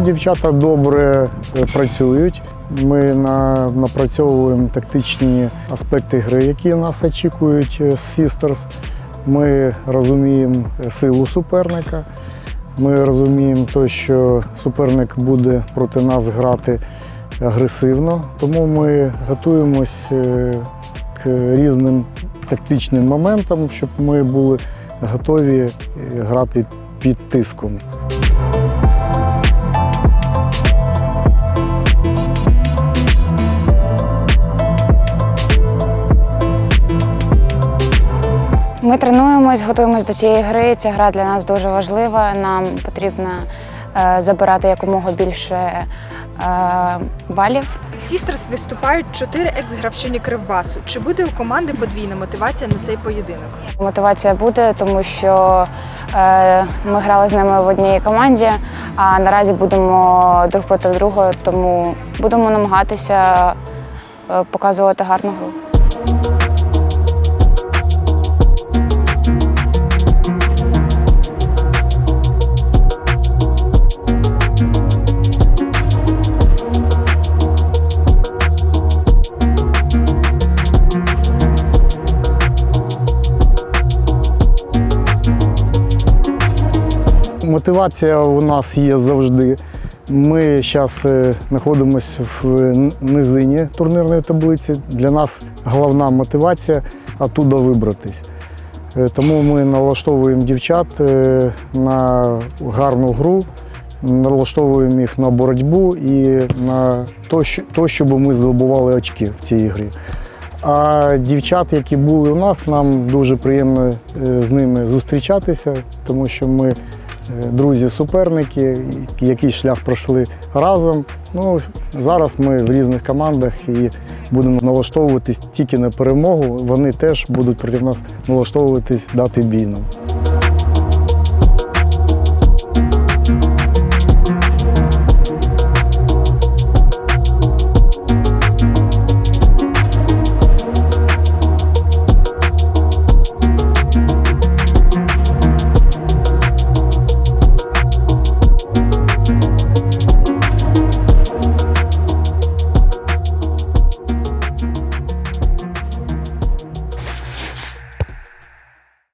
Дівчата добре е, працюють. Ми на, напрацьовуємо тактичні аспекти гри, які нас очікують е, з Sisters. Ми розуміємо силу суперника. Ми розуміємо те, що суперник буде проти нас грати агресивно, тому ми готуємось е, к різним тактичним моментам, щоб ми були готові е, грати під тиском. Ми тренуємось, готуємось до цієї гри. Ця гра для нас дуже важлива. Нам потрібно е, забирати якомога більше е, балів. В Сістерс виступають чотири екс-гравчині Кривбасу. Чи буде у команди подвійна мотивація на цей поєдинок? Мотивація буде, тому що е, ми грали з ними в одній команді, а наразі будемо друг проти друга, тому будемо намагатися показувати гарну гру. Мотивація у нас є завжди. Ми зараз знаходимося в низині турнірної таблиці. Для нас головна мотивація оттуда вибратись. Е, Тому ми налаштовуємо дівчат е, на гарну гру, налаштовуємо їх на боротьбу і на те, щоб ми здобували очки в цій грі. А дівчат, які були у нас, нам дуже приємно е, з ними зустрічатися, тому що ми е, друзі-суперники, який шлях пройшли разом. Ну, зараз ми в різних командах і будемо налаштовуватись тільки на перемогу. Вони теж будуть проти нас налаштовуватись дати бій нам.